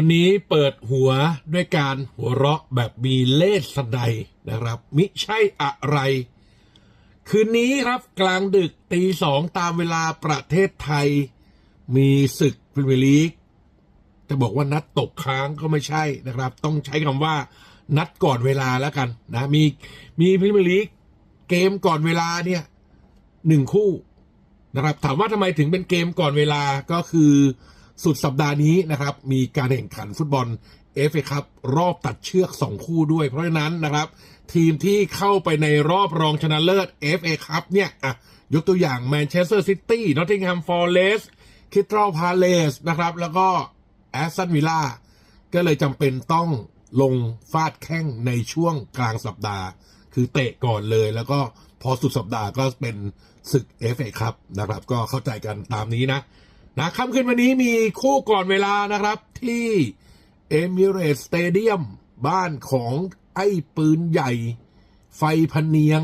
วันนี้เปิดหัวด้วยการหัวเราะแบบมีเลสไนยนะครับ มิใช่อะไร คืนนี้ครับกลางดึกตีสองตามเวลาประเทศไทย มีศึกพรีเมียร์ลีกจะบอกว่านัดตกค้างก็ไม่ใช่นะครับ ต้องใช้คำว่านัดก่อนเวลาแล้วกันนะ มีมีพรีเมียร์ลีกเกมก่อนเวลาเนี่ยหนึ่งคู่นะครับ ถามว่าทำไมถึงเป็นเกมก่อนเวลาก็คือ สุดสัปดาห์นี้นะครับ มีการแข่งขันฟุตบอลเอฟเอครับรอบตัดเชือกสองคู่ด้วย เพราะฉะนั้นนะครับ ทีมที่เข้าไปในรอบรองชนะเลิศ FA ครับเนี่ยอะยกตัวอย่างแมนเชสเตอร์ซิตี้นอตติงแฮมฟอร์เรสคิทรัลพาเลสนะครับ แล้วก็แอสตันวิลล่าก็เลยจำเป็นต้องลงฟาดแข้งในช่วงกลางสัปดาห์ คือเตะก่อนเลย แล้วก็พอสุดสัปดาห์ก็เป็นศึก FA ครับนะครับ ก็เข้าใจกันตามนี้นะ นะค่ำคืนวันนี้มีคู่ก่อนเวลานะครับที่เอมิเรตสเตเดียมบ้านของไอ้ปืนใหญ่ ไฟพเนียง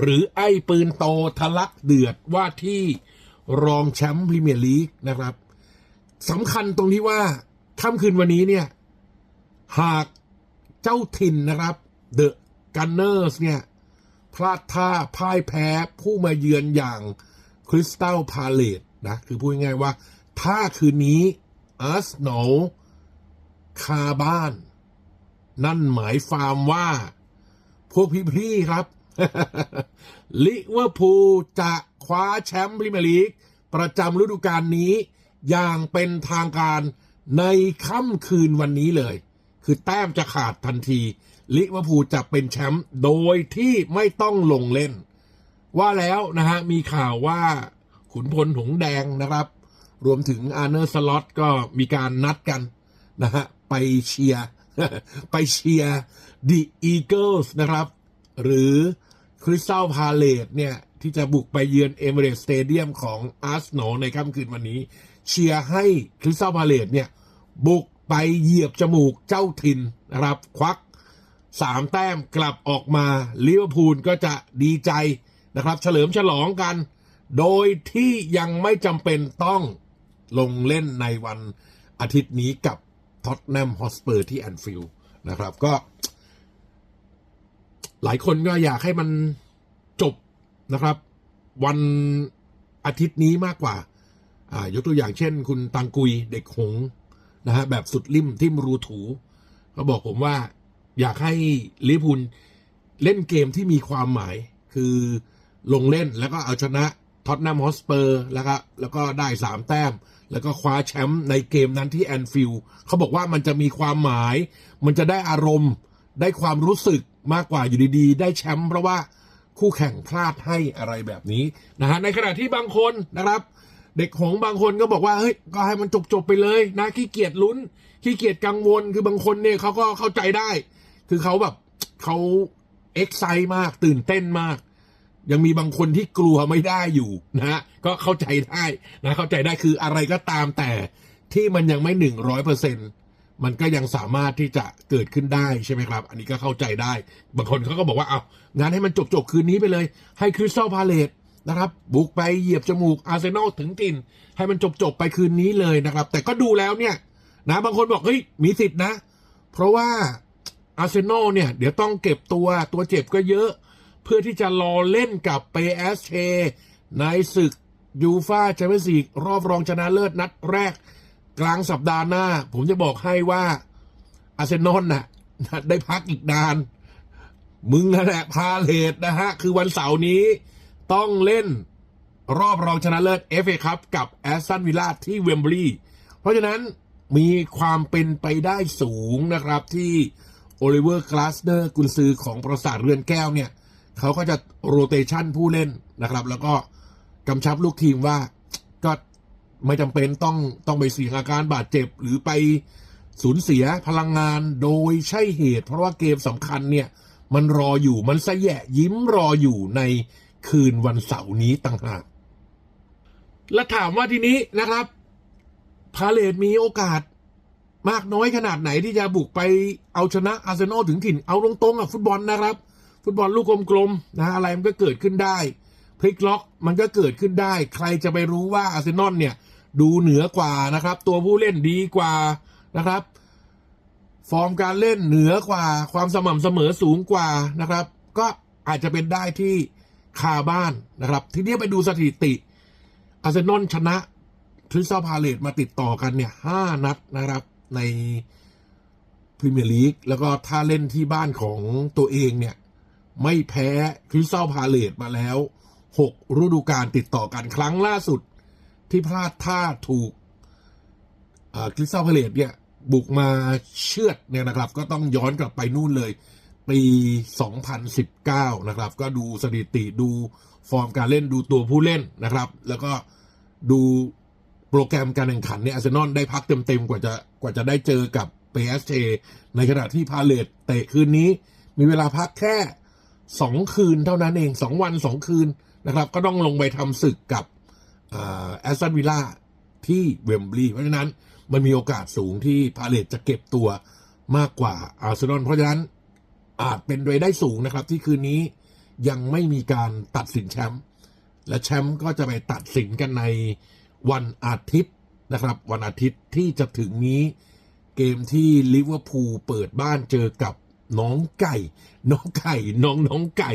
หรือไอ้ปืนโตทะลักเดือดว่าที่รองแชมป์พรีเมียร์ลีกนะครับสำคัญตรงที่ว่าค่ำคืนวันนี้เนี่ย หากเจ้าถิ่นนะครับเดอะกันเนอร์สเนี่ย พลาดท่าพ่ายแพ้ผู้มาเยือนอย่างคริสตัลพาเลต นะ คือพูดง่ายๆว่า ถ้าคืนนี้อาร์เซนอลคาบ้าน นั่นหมายฟามว่า พวกพี่ๆครับลิเวอร์พูลจะคว้าแชมป์พรีเมียร์ลีก ประจำฤดูกาลนี้ อย่างเป็นทางการในค่ำคืนวันนี้เลย คือแต้มจะขาดทันที ลิเวอร์พูลจะเป็นแชมป์โดยที่ไม่ต้องลงเล่น ว่าแล้วนะฮะ มีข่าวว่า ขุนพลหงแดงนะครับ รวมถึงอาร์เนอร์สล็อตก็มีการนัดกันนะฮะไปเชียร์ไปเชียร์ดีอีเกิลส์นะครับ หรือคริสตัลพาเลตเนี่ยที่จะบุกไปเยือนเอเมเรสสเตเดียมของอาร์เซนอในค่ำคืนวันนี้ เชียร์ให้คริสตัลพาเลตเนี่ยบุกไปเหยียบจมูกเจ้าถิ่นนะครับ ควักสามแต้มกลับออกมาลิเวอร์พูลก็จะดีใจนะครับ เฉลิมฉลองกัน โดยที่ยังไม่จำเป็นต้องลงเล่นในวันอาทิตย์นี้กับท็อตแนมฮอสเปอร์ที่แอนฟิลด์นะครับก็ หลายคนก็อยากให้มันจบนะครับ วันอาทิตย์นี้มากกว่า อ่ายกตัวอย่างเช่น คุณตังกุยเด็กหงนะฮะแบบสุดริมทิมรูถูก็บอกผมว่าอยากให้ลิพูลเล่นเกมที่มีความหมายคือลงเล่นแล้วก็เอาชนะ ท็อตแนมฮอสเปอร์แล้วก็แล้วก็ได้สามแต้ม แล้วก็คว้าแชมป์ในเกมนั้นที่แอนฟิลด์เขาบอกว่ามันจะมีความหมาย มันจะได้อารมณ์ ได้ความรู้สึกมากกว่าอยู่ดีๆ ได้แชมป์เพราะว่าคู่แข่งพลาดให้อะไรแบบนี้นะฮะในขณะที่บางคนนะครับ เด็กหงบางคนก็บอกว่าเฮ้ยก็ให้มันจบๆไปเลยนะขี้เกียจลุ้นขี้เกียจกังวลคือบางคนเนี่ยเขาก็เข้าใจได้ คือเขาแบบเขาเอ็กไซมากตื่นเต้นมาก ยังมีบางคนที่กลัวไม่ได้อยู่นะฮะก็เข้าใจได้นะเข้าใจได้คืออะไรก็ตามแต่ที่มันยังไม่หนึ่งร้อยเปอร์เซ็นมันก็ยังสามารถที่จะเกิดขึ้นได้ใช่ไหมครับ อันนี้ก็เข้าใจได้ บางคนเขาก็บอกว่าเอางานให้มันจบๆคืนนี้ไปเลย ให้คริสตัลพาเลตนะครับ บุกไปเหยียบจมูกอาร์เซนอลถึงตินให้มันจบๆไปคืนนี้เลยนะครับ แต่ก็ดูแล้วเนี่ย นะบางคนบอกเฮ้ยมีสิทธินะ เพราะว่าอาร์เซนอลเนี่ย เดี๋ยวต้องเก็บตัวตัวเจ็บก็เยอะ เพื่อที่จะรอเล่นกับเปเอสเชในศึกยูฟาแชมเปี้ยนส์ลีกรอบรองชนะเลิศนัดแรกกลางสัปดาห์หน้า ผมจะบอกให้ว่าอาร์เซนอลน่ะ ได้พักอีกนาน มึงนั่นแหละพาเลทนะฮะ คือวันเสาร์นี้ต้องเล่นรอบรองชนะเลิศเอฟเอคัพกับแอสตันวิลล่าที่เวมบลีย์เพราะฉะนั้นมีความเป็นไปได้สูงนะครับที่โอลิเวอร์กลาสเนอร์กุนซือของประสาทเรือนแก้วเนี่ย เขาก็จะโรเตชันผู้เล่นนะครับ แล้วก็กำชับลูกทีมว่าก็ไม่จำเป็นต้องต้องไปเสี่ยงอาการบาดเจ็บ หรือไปสูญเสียพลังงานโดยใช่เหตุ เพราะว่าเกมสำคัญเนี่ย มันรออยู่มันสะแยะยิ้มรออยู่ในคืนวันเสาร์นี้ต่างหากและถามว่าทีนี้นะครับพาเลตมีโอกาสมากน้อยขนาดไหนที่จะบุกไปเอาชนะอาร์เซนอลถึงถิ่นเอาตรงๆอะฟุตบอลนะครับ ฟุตบอลลูกกลมๆนะอะไรมันก็เกิดขึ้นได้ พลิกล็อกมันก็เกิดขึ้นได้ ใครจะไปรู้ว่าอาร์เซนอลเนี่ยดูเหนือกว่านะครับ ตัวผู้เล่นดีกว่านะครับ ฟอร์มการเล่นเหนือกว่า ความสม่ำเสมอสูงกว่านะครับ ก็อาจจะเป็นได้ที่คาบ้านนะครับ ทีนี้ไปดูสถิติอาร์เซนอลชนะทริสตัลพาเลตมาติดต่อกันเนี่ยห้านัดนะครับในพรีเมียร์ลีกแล้วก็ถ้าเล่นที่บ้านของตัวเองเนี่ย ไม่แพ้คริสตัลพาเลตมาแล้วหกฤดูกาลติดต่อกันครั้งล่าสุด ที่พลาดท่าถูกคริสตัลพาเลตเนี่ย บุกมาเชือดเนี่ยนะครับ ก็ต้องย้อนกลับไปนู่นเลย ปี 2019 นะครับ ก็ดูสถิติดูฟอร์มการเล่นดูตัวผู้เล่นนะครับ แล้วก็ดูโปรแกรมการแข่งขันเนี่ยอาร์เซนอลได้พักเต็มๆกว่าจะกว่าจะได้เจอกับ PSG ในขณะที่พาเลตเตะคืนนี้มีเวลาพักแค่ สองคืนเท่านั้นเองสองวันสองคืนนะครับ ก็ต้องลงไปทำศึกกับแอสตันวิลล่าที่เวมบลีย์เพราะฉะนั้นมันมีโอกาสสูงที่พาเลตจะเก็บตัวมากกว่าอาร์เซนอลเพราะฉะนั้นอาจเป็นไปได้สูงนะครับ ที่คืนนี้ยังไม่มีการตัดสินแชมป์และแชมป์ก็จะไปตัดสินกันในวันอาทิตย์นะครับ วันอาทิตย์ที่จะถึงนี้เกมที่ลิเวอร์พูลเปิดบ้านเจอกับ น้องไก่ น้องไก่ น้องน้องไก่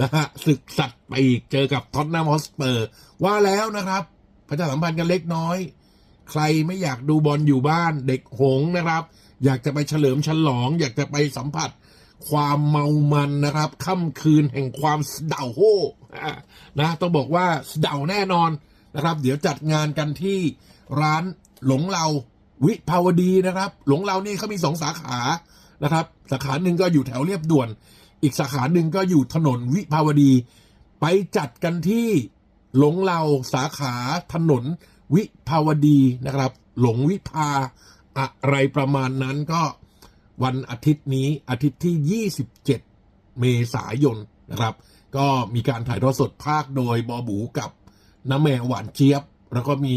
นะฮะศึกสัตว์ปีกเจอกับท็อตแนมฮอสเปอร์ ว่าแล้วนะครับประชาสัมพันธ์กันเล็กน้อย ใครไม่อยากดูบอลอยู่บ้านเด็กหงนะครับ อยากจะไปเฉลิมฉลอง อยากจะไปสัมผัสความเมามันนะครับค่ำคืนแห่งความสเดาโฮนะต้องบอกว่าสเดาแน่นอนนะครับ เดี๋ยวจัดงานกันที่ร้านหลงเราวิภาวดีนะครับ หลงเรานี่เขามีสองสาขา นะครับ สาขาหนึ่งก็อยู่แถวเรียบด่วน อีกสาขาหนึ่งก็อยู่ถนนวิภาวดี ไปจัดกันที่หลงเราสาขาถนนวิภาวดีนะครับ หลงวิภาอะไรประมาณนั้นก็วันอาทิตย์นี้อาทิตย์ที่ 27 เมษายนนะครับ ก็มีการถ่ายทอดสดภาคโดยบอบูกับน้าแมวหวานเจี๊ยบ แล้วก็มี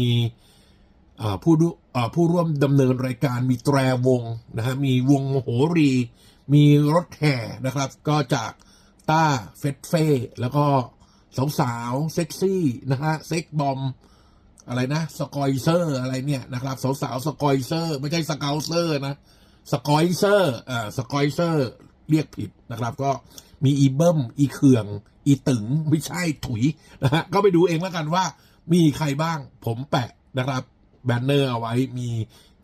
ผู้ผู้ร่วมดำเนินรายการมีแตรวงนะฮะมีวงโหรี มีรถแห่นะครับ ก็จากต้าเฟสเฟ่แล้วก็สาวๆเซ็กซี่นะฮะเซ็กบอมอะไรนะสกอยเซอร์อะไรเนี่ยนะครับสาวๆสกอยเซอร์ ไม่ใช่สเกลเซอร์นะสกอยเซอร์อ่าสกอยเซอร์เรียกผิดนะครับ ก็มีอีเบิ้มอีเขือง อีตึงไม่ใช่ถุยนะฮะก็ไปดูเองแล้วกันว่ามีใครบ้างผมแปะนะครับ แบนเนอร์เอาไว้มี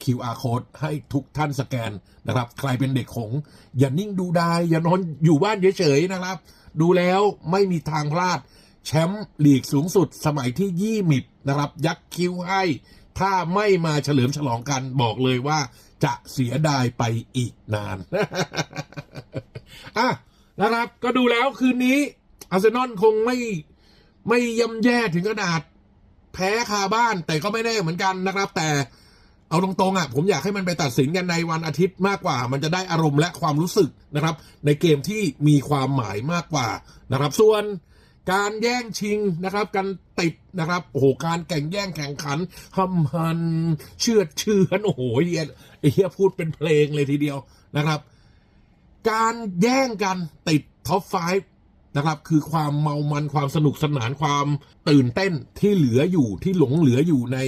QR code ให้ทุกท่านสแกนนะครับ ใครเป็นเด็กหงอย่านิ่งดูได้อย่านอนอยู่บ้านเฉยๆนะครับ ดูแล้วไม่มีทางพลาดแชมป์ลีกสูงสุดสมัยที่ยี่มิบนะครับ ยักคิ้วให้ ถ้าไม่มาเฉลิมฉลองกันบอกเลยว่าจะเสียดายไปอีกนานอะนะครับ ก็ดูแล้วคืนนี้อาร์เซนอลคงไม่ไม่ย่ำแย่ถึงขนาด แพ้คาบ้านแต่ก็ไม่แน่เหมือนกันนะครับ แต่เอาตรงๆอะผมอยากให้มันไปตัดสินกันในวันอาทิตย์มากกว่า มันจะได้อารมณ์และความรู้สึกนะครับ ในเกมที่มีความหมายมากกว่านะครับ ส่วนการแย่งชิงนะครับ การติดนะครับโอ้โหการแข่งแย่งแข่งขันหำหันเชือเชื่อนโอ้โหเฮียเฮียพูดเป็นเพลงเลยทีเดียวนะครับ การแย่งกันติดท็อปไฟ นะครับ คือความเมามันความสนุกสนานความตื่นเต้นที่เหลืออยู่ที่หลงเหลืออยู่ใน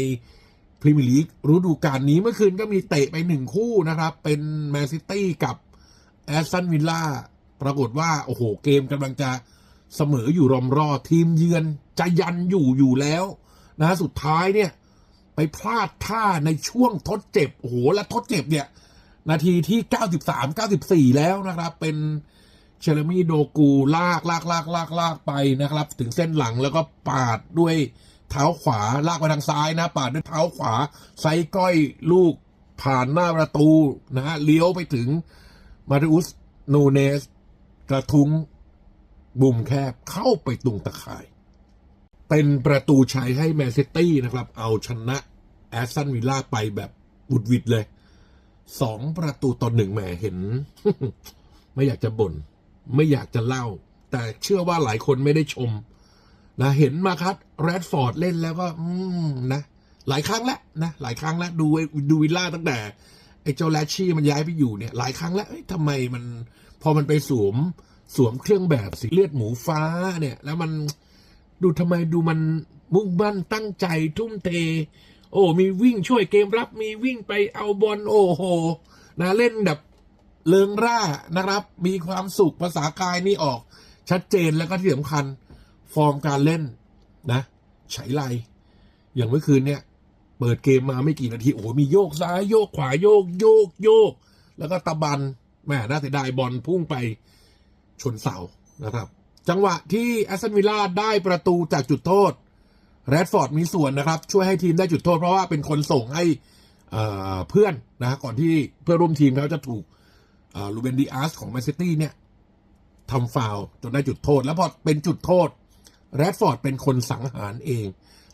พรีเมียร์ลีกฤดูกาลนี้เมื่อคืนก็มีเตะไปหนึ่งคู่นะครับ เป็นแมนซิตี้กับแอสตันวิลล่าปรากฏว่า โอ้โห เกมกำลังจะเสมออยู่รอมรอทีมเยือนจะยันอยู่อยู่แล้วนะสุดท้ายเนี่ย ไปพลาดท่าในช่วงทดเจ็บ โอ้โห และทดเจ็บเนี่ย นาทีที่ 93 94 แล้วนะครับ เป็น เชลมี่โดกูลากลากลากลากลากไปนะครับ ถึงเส้นหลังแล้วก็ปาดด้วยเท้าขวาลากไปทางซ้ายนะ ปาดด้วยเท้าขวาไซก้อยลูกผ่านหน้าประตูนะฮะเลี้ยวไปถึงมาริอุสนูเนส กระทุ้งบุ่มแคบเข้าไปตรงตะข่าย เป็นประตูชัยให้แมนซิตี้นะครับ เอาชนะแอสตันวิลล่าไปแบบบุดวิดเลยสองประตูต่อหนึ่งแหมเห็น ไม่อยากจะบน่น ไม่อยากจะเล่า แต่เชื่อว่าหลายคนไม่ได้ชมนะเห็นมาครับแรดฟอร์ดเล่นแล้วก็ อืมนะ หลายครั้งแล้วนะหลายครั้งแล้วดูดูวิลล่าตั้งแต่ไอ้เจ้าแลชชี่มันย้ายไปอยู่เนี่ย หลายครั้งแล้วเอ้ยทำไมมัน พอมันไปสวมสวมเครื่องแบบสีเลือดหมูฟ้าเนี่ย แล้วมันดูทำไมดูมันมุ่งมั่นตั้งใจทุ่มเท โอ้ มีวิ่งช่วยเกมรับ มีวิ่งไปเอาบอลโอ้โหนะเล่นแบบ เลิงร่านะครับ มีความสุขภาษากายนี่ออก ชัดเจนแล้วก็ที่สำคัญ ฟอร์มการเล่นนะใช้ไรอย่างเมื่อคืนเนี่ย เปิดเกมมาไม่กี่นาที โอ้โหมีโยกซ้ายโยกขวาโยกโยกโยก แล้วก็ตะบันแหม่น่าเสียดายบอลพุ่งไปชนเสานะครับ จังหวะที่แอสตันวิลล่าได้ประตูจากจุดโทษแรดฟอร์ดมีส่วนนะครับ ช่วยให้ทีมได้จุดโทษ เพราะว่าเป็นคนส่งให้เพื่อนนะก่อนที่เพื่อร่วมทีมเขาจะถูก ลูเบนดีอาร์สของแมนซิตี้เนี่ยทำฟาวจนได้จุดโทษ แล้วพอเป็นจุดโทษแรดฟอร์ดเป็นคนสังหารเอง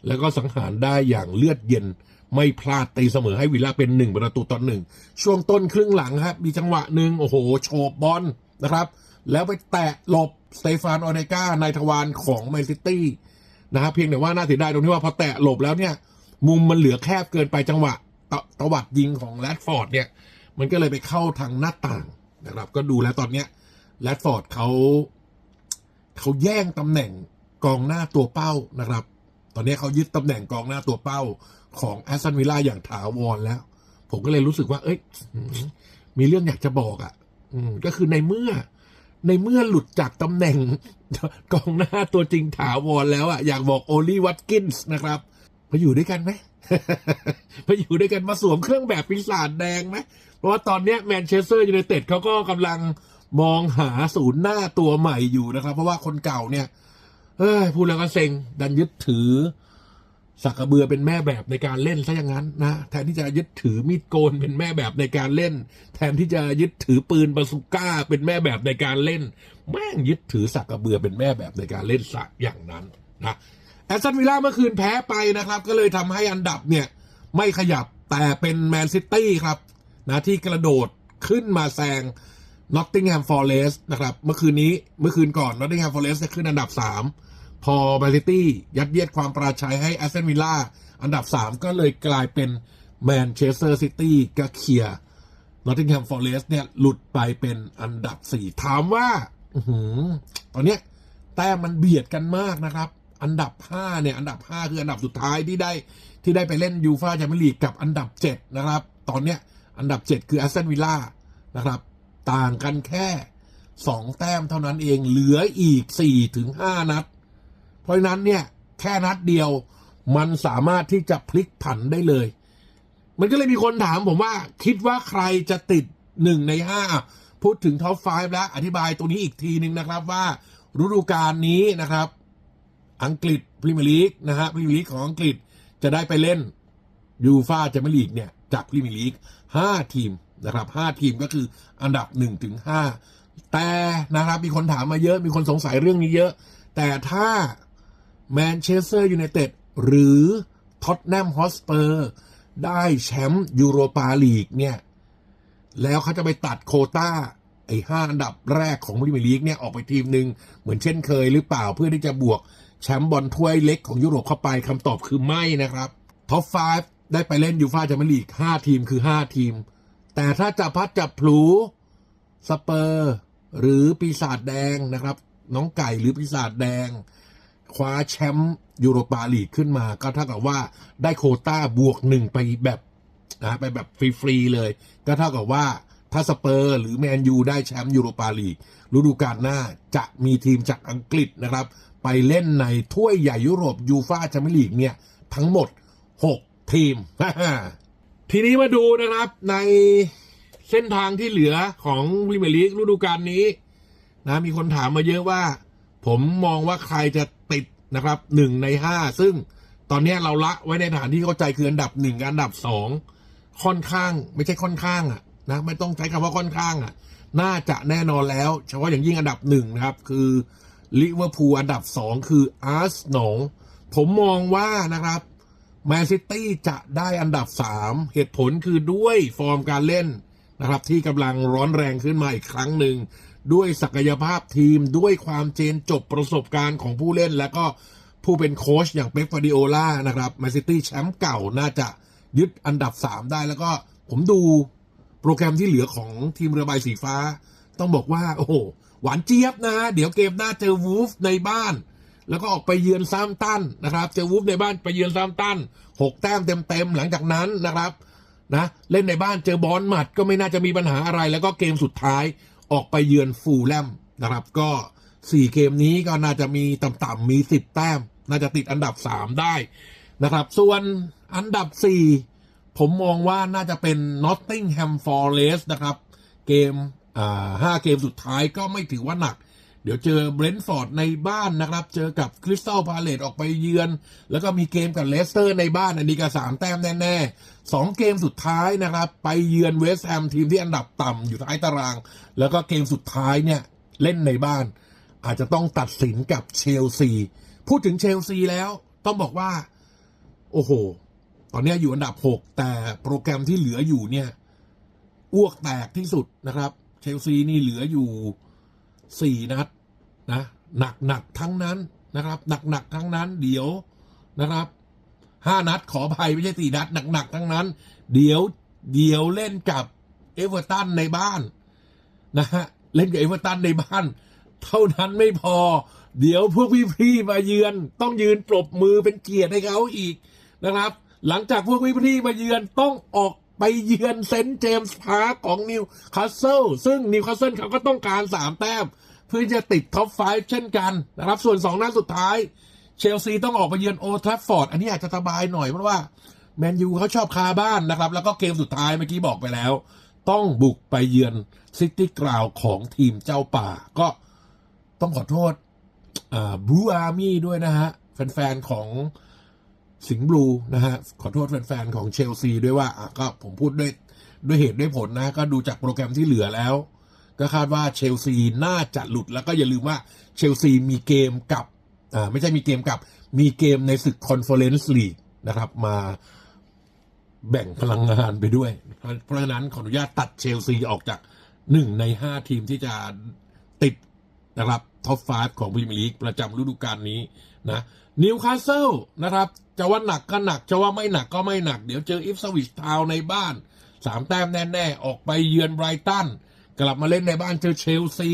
แล้วก็สังหารได้อย่างเลือดเย็นไม่พลาดตีเสมอให้วิลล่าเป็นหนึ่งประตูต่อหนึ่งช่วงต้นครึ่งหลังครับ มีจังหวะหนึ่งโอ้โห โฉบบอลนะครับ แล้วไปแตะหลบสเตฟานออเนกาในทวารของแมนซิตี้นะครับเพียงแต่ว่าน่าเสียดายตรงที่ว่าพอแตะหลบแล้วเนี่ย มุมมันเหลือแคบเกินไปจังหวะตะตวัดยิงของแรดฟอร์ดเนี่ย มันก็เลยไปเข้าทางหน้าต่างนะครับ ก็ดูแล้วตอนเนี้ยแรดฟอร์ดเขาเขาแย่งตำแหน่งกองหน้าตัวเป้านะครับ ตอนนี้เขายึดตำแหน่งกองหน้าตัวเป้าของแอสตันวิลล่าอย่างถาวรแล้ว ผมก็เลยรู้สึกว่า เอ้ยมีเรื่องอยากจะบอกอะ่ะก็คือในเมื่อ ในเมื่อหลุดจากตำแหน่งกองหน้าตัวจริงถาวรแล้วอะ่ะอยากบอกโอลีวัตกินส์นะครับมาอยู่ด้วยกันไหม มาอยู่ด้วยกันมาสวมเครื่องแบบปีศาจแดงไหมเพราะว่าตอนนี้แมนเชสเตอร์ยูไนเต็ดเขาก็กำลังมองหาศูนย์หน้าตัวใหม่อยู่นะครับ เพราะว่าคนเก่าเนี่ยเอ้ยพูดแล้วก็เซ็ง ดันยึดถือสักกระเบือเป็นแม่แบบในการเล่นซะอย่างนั้นนะแทนที่จะยึดถือมีดโกนเป็นแม่แบบในการเล่น แทนที่จะยึดถือปืนบาซูก้าเป็นแม่แบบในการเล่น แม่งยึดถือสักกระเบือเป็นแม่แบบในการเล่นสักอย่างนั้นนะ แอสตันวิลล่าเมื่อคืนแพ้ไปนะครับ ก็เลยทำให้อันดับเนี่ย ไม่ขยับแต่เป็นแมนซิตี้ครับนะที่กระโดดขึ้นมาแซงนอตติงแฮมฟอร์เรสนะครับ เมื่อคืนนี้เมื่อคืนก่อนนอตติงแฮมฟอร์เรสขึ้นอันดับ 3 พอแมนซิตี้ยัดเยียดความปราชัยให้แอสตันวิลล่าอันดับ 3 ก็เลยกลายเป็นแมนเชสเตอร์ซิตี้ก็เคลียร์นอตติงแฮมฟอร์เรสเนี่ยหลุดไปเป็นอันดับ 4 ถามว่าอตอนเนี้ยแต้มมันเบียดกันมากนะครับ อันดับ 5 เนี่ย อันดับ 5 คืออันดับสุดท้ายที่ได้ที่ได้ไปเล่นยูฟาแชมเปี้ยนลีกกับอันดับ 7 นะครับ ตอนเนี้ยอันดับ 7 คือแอสตันวิลล่านะครับ ต่างกันแค่ 2 แต้มเท่านั้นเองเหลืออีก 4 ถึง 5 นัด เพราะนั้นเนี่ย แค่นัดเดียวมันสามารถที่จะพลิกผันได้เลย มันก็เลยมีคนถามผมว่าคิดว่าใครจะติดหนึ่งในห้าพูดถึงท็อปไฟแล้วอธิบายตรงนี้อีกทีหนึ่งนะครับว่าฤดูกาลนี้นะครับ อังกฤษพรีเมียร์ลีกนะฮะพรีเมียร์ลีกของอังกฤษจะได้ไปเล่นยูฟาแชมเปี้ยนลีกเนี่ยจากพรีเมียร์ลีกห้าทีมนะครับห้าทีมก็คืออันดับหนึ่งถึงห้าแต่นะครับมีคนถามมาเยอะมีคนสงสัยเรื่องนี้เยอะ แต่ถ้าแมนเชสเตอร์ยูไนเต็ดหรือท็อตแนมฮอสเปอร์ได้แชมป์ยูโรปาลีกเนี่ย แล้วเขาจะไปตัดโคต้าไอ้ห้าอันดับแรกของพรีเมียร์ลีกเนี่ย ออกไปทีมหนึ่งเหมือนเช่นเคยหรือเปล่าเพื่อที่จะบวก แชมป์บอลถ้วยเล็กของยุโรปเข้าไปคำตอบคือไม่นะครับท็อป 5 ได้ไปเล่นยูฟ่าแชมเปี้ยนลีก5ทีมคือ 5 ทีม แต่ถ้าจะพัดจับพลูสเปอร์ หรือปีศาจแดงนะครับ น้องไก่หรือปีศาจแดง คว้าแชมป์ยูโรปาลีกขึ้นมา ก็เท่ากับว่าได้โคต้าบวกหนึ่งไปแบบนะไปแบบฟรีๆเลย ก็เท่ากับว่าถ้าสเปอร์หรือแมนยูได้แชมป์ยูโรปาลีกฤดูกาลหน้าจะมีทีมจากอังกฤษนะครับ ไปเล่นในถ้วยใหญ่ยุโรปยูฟ่าแชมเปี้ยนลีกเนี่ย ทั้งหมด 6 ทีม ทีนี้มาดูนะครับในเส้นทางที่เหลือของพรีเมียร์ลีกฤดูกาลนี้นะมีคนถามมาเยอะว่า ผมมองว่าใครจะติดนะครับหนึ่งในห้าซึ่งตอนนี้เราละไว้ในฐานที่เข้าใจคืออันดับหนึ่งกับอันดับสองค่อนข้างไม่ใช่ค่อนข้างอะนะไม่ต้องใช้คำว่าค่อนข้างอะ น่าจะแน่นอนแล้ว เฉพาะอย่างยิ่งอันดับหนึ่งนะครับ คือ ลิเวอร์พูลอันดับสองคืออาร์เซนอลผมมองว่านะครับแมนซิตี้จะได้อันดับสามเหตุผลคือด้วยฟอร์มการเล่นนะครับ ที่กำลังร้อนแรงขึ้นมาอีกครั้งหนึ่ง ด้วยศักยภาพทีมด้วยความเจนจบประสบการณ์ของผู้เล่น และก็ผู้เป็นโค้ชอย่างเป๊ปฟาร์ดิโอล่านะครับแมนซิตี้แชมป์เก่าน่าจะยึดอันดับ 3 ได้แล้วก็ผมดูโปรแกรมที่เหลือของทีมเรือใบสีฟ้า ต้องบอกว่า โอ้โห หวานเจี๊ยบนะฮะ เดี๋ยวเกมหน้าเจอวูฟในบ้าน แล้วก็ออกไปเยือนซามตันนะครับ เจอวูฟในบ้านไปเยือนซามตันหกแต้มเต็มๆหลังจากนั้นนะครับนะเล่นในบ้านเจอบอลหมัดก็ไม่น่าจะมีปัญหาอะไร แล้วก็เกมสุดท้ายออกไปเยือนฟูลแลมนะครับ ก็สี่เกมนี้ก็น่าจะมีต่ำๆมีสิบแต้ม น่าจะติดอันดับสามได้นะครับ ส่วนอันดับสี่ผมมองว่าน่าจะเป็น Nottingham Forest นะครับ เกม ห้าเกมสุดท้ายก็ไม่ถือว่าหนัก เดี๋ยวเจอเบรนท์ฟอร์ดในบ้านนะครับ เจอกับคริสตัลพาเลตออกไปเยือน แล้วก็มีเกมกับเลสเตอร์ในบ้านอันนี้ก็สามแต้มแน่ๆสองเกมสุดท้ายนะครับ ไปเยือนเวสต์แฮมทีมที่อันดับต่ำอยู่ท้ายตาราง แล้วก็เกมสุดท้ายเนี่ยเล่นในบ้าน อาจจะต้องตัดสินกับเชลซีพูดถึงเชลซีแล้วต้องบอกว่า โอ้โห ตอนนี้อยู่อันดับหกแต่โปรแกรมที่เหลืออยู่เนี่ย อ้วกแตกที่สุดนะครับ ลซีนี่เหลืออยู่สี่นัดนะหนักหนักทั้งนั้นนะครับหนักหนักทั้งนั้นเดี๋ยวนะครับห้านัดขอภัยไม่ใช่สี่นัดหนักหนักทั้งนั้น เดี๋ยวเดี๋ยวเล่นกับเอเวอร์ตันในบ้านนะฮะเล่นกับเอเวอร์ตันในบ้าน เท่านั้นไม่พอ เดี๋ยวพวกพี่ๆมาเยือน ต้องยืนปรบมือเป็นเกียรติให้เขาอีกนะครับ หลังจากพวกพี่ๆมาเยือนต้องออก ไปเยือนเซนต์เจมส์พาร์คของนิวคาสเซิลซึ่งนิวคาสเซิลเขาก็ต้องการสามแต้ม เพื่อจะติดท็อปไฟเช่นกันนะครับ ส่วนสองนัดสุดท้าย เชลซีต้องออกไปเยือนโอทราฟฟอร์ด อันนี้อาจจะสบายหน่อยเพราะว่าแมนยูเขาชอบคาบ้านนะครับ แล้วก็เกมสุดท้ายเมื่อกี้บอกไปแล้ว ต้องบุกไปเยือนซิตี้กราวของทีมเจ้าป่า ก็ต้องขอโทษบลูอาร์มี่ด้วยนะฮะ แฟนๆของ สิงห์บลูนะฮะขอโทษแฟนๆของเชลซีด้วยว่าก็ผมพูดด้วยด้วยเหตุด้วยผลนะ ก็ดูจากโปรแกรมที่เหลือแล้ว ก็คาดว่าเชลซีน่าจะหลุดแล้วก็อย่าลืมว่าเชลซีมีเกมกับอ่าไม่ใช่มีเกมกับมีเกมในศึกคอนเฟอเรนซ์ลีกนะครับมาแบ่งพลังงานไปด้วย เพราะฉะนั้นขออนุญาตตัดเชลซีออกจากหนึ่งในห้าทีมที่จะติดนะครับท็อปฟ5ของพรีเมียร์ลีกประจำฤดูกาลนี้นะนิวคาสเซิลนะครับ จะว่าหนักก็หนัก จะว่าไม่หนักก็ไม่หนัก เดี๋ยวเจออิฟสวิชทาวในบ้านสามแต้มแน่ ๆ ออกไปเยือนไบรตัน กลับมาเล่นในบ้านเจอเชลซี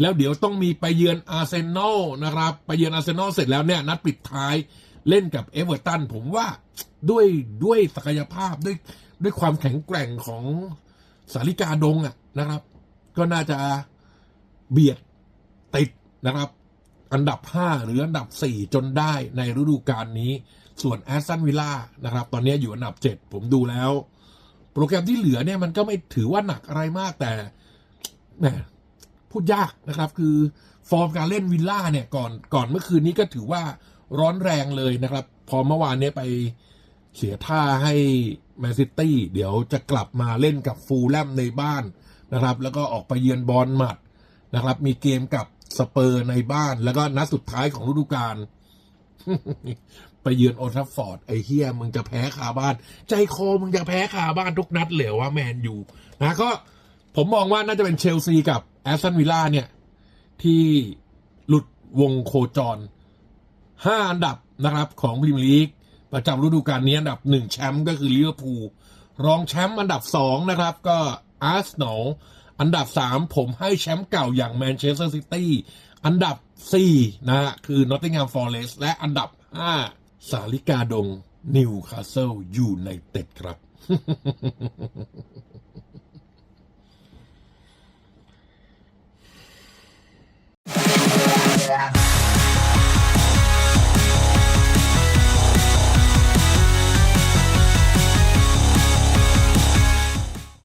แล้วเดี๋ยวต้องมีไปเยือนอาร์เซนอลนะครับ ไปเยือนอาร์เซนอลเสร็จแล้วเนี่ย นัดปิดท้ายเล่นกับเอเวอร์ตัน ผมว่าด้วยด้วยศักยภาพด้วยด้วยความแข็งแกร่งของสาริกาดงอะนะครับ ก็น่าจะเบียดติดนะครับ อันดับ 5 หรืออันดับ 4 จนได้ในฤดูกาลนี้ ส่วนแอสตันวิลล่านะครับ ตอนนี้อยู่อันดับ 7 ผมดูแล้ว โปรแกรมที่เหลือเนี่ยมันก็ไม่ถือว่าหนักอะไรมากแต่แหมพูดยากนะครับ คือฟอร์มการเล่นวิลล่าเนี่ยก่อนก่อนเมื่อคืนนี้ก็ถือว่าร้อนแรงเลยนะครับ พอเมื่อวานเนี้ไปเสียท่าให้แมนซิตี้เดี๋ยวจะกลับมาเล่นกับฟูลแลมในบ้านนะครับ แล้วก็ออกไปเยือนบอลหมัดนะครับ มีเกมกับสเปอร์ในบ้าน แล้วก็นัดสุดท้ายของฤดูกาล ไปเยือนโอทัฟฟอร์ดไอ้เฮียมึงจะแพ้คาบ้าน ใจคอมึงจะแพ้คาบ้านทุกนัดเหลวว่าแมนยูนะก็ผมมองว่าน่าจะเป็นเชลซีกับแอสตันวิลล่าเนี่ย ที่หลุดวงโคจรห้าอันดับนะครับของพรีเมียร์ลีก ประจำฤดูกาลนี้อันดับหนึ่งแชมป์ก็คือลิเวอร์พูลรองแชมป์อันดับสองนะครับ ก็อาร์เซนอลอันดับสามผมให้แชมป์เก่าอย่างแมนเชสเตอร์ซิตี้อันดับสี่นะฮะคือนอตติงแฮมฟอร์เรสและอันดับห้า สาลิกาดงนิวคาสเซิลยูไนเต็ดครับ Yeah.